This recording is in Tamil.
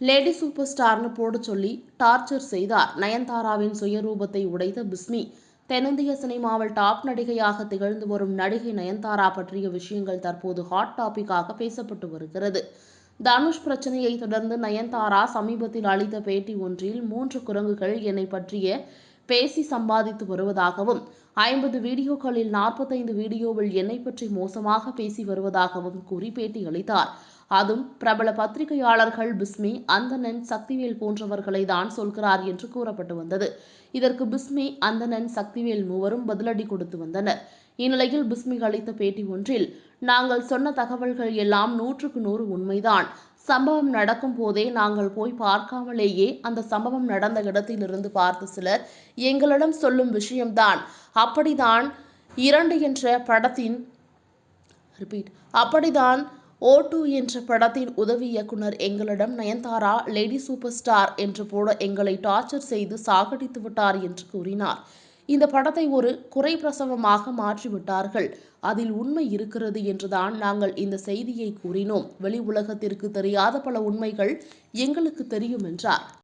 லேடி சூப்பர் ஸ்டார்னு போட சொல்லி டார்ச்சர் செய்தார். நயன்தாராவின் சுயரூபத்தை உடைத்த பிஸ்மி தென்னிந்திய சினிமாவில் டாப் நடிகையாக திகழ்ந்து வரும் நடிகை நயன்தாரா பற்றிய விஷயங்கள் தற்போது ஹாட் டாபிக்காக பேசப்பட்டு வருகிறது. தனுஷ் பிரச்சனையை தொடர்ந்து நயன்தாரா சமீபத்தில் அளித்த பேட்டி ஒன்றில் மூன்று குரங்குகள் என்னை பற்றிய பேசி சம்பாதித்து வருவதாகவும் ஐம்பது வீடியோக்களில் நாற்பத்தைந்து வீடியோவில் என்னை பற்றி மோசமாக பேசி வருவதாகவும் கூறி பேட்டி அளித்தார். அதுவும் பிரபல பத்திரிகையாளர்கள் பிஸ்மி அந்தணன் சக்திவேல் போன்றவர்களை தான் சொல்கிறார் என்று கூறப்பட்டு வந்தது. இதற்கு பிஸ்மி அந்தணன் சக்திவேல் மூவரும் பதிலடி கொடுத்து வந்தனர். இந்நிலையில் பிஸ்மி அளித்த பேட்டி ஒன்றில் நாங்கள் சொன்ன தகவல்கள் எல்லாம் நூற்றுக்கு நூறு உண்மைதான். சம்பவம் நடக்கும் போதே நாங்கள் போய் பார்க்காமலேயே அந்த சம்பவம் நடந்த இடத்திலிருந்து பார்த்த சிலர் எங்களிடம் சொல்லும் விஷயம்தான். அப்படிதான் இரண்டு என்ற படத்தின் ரிப்பீட் அப்படிதான் ஓ டூ என்ற படத்தின் உதவி இயக்குனர் எங்களிடம் நயன்தாரா லேடி சூப்பர் ஸ்டார் என்று போட எங்களை டார்ச்சர் செய்து சாகடித்து விட்டார் என்று கூறினார். இந்த படத்தை ஒரு குறை பிரசவமாக மாற்றிவிட்டார்கள். அதில் உண்மை இருக்கிறது என்றுதான் நாங்கள் இந்த செய்தியை கூறினோம். வெளி உலகத்திற்கு தெரியாத பல உண்மைகள் எங்களுக்கு தெரியும் என்றார்.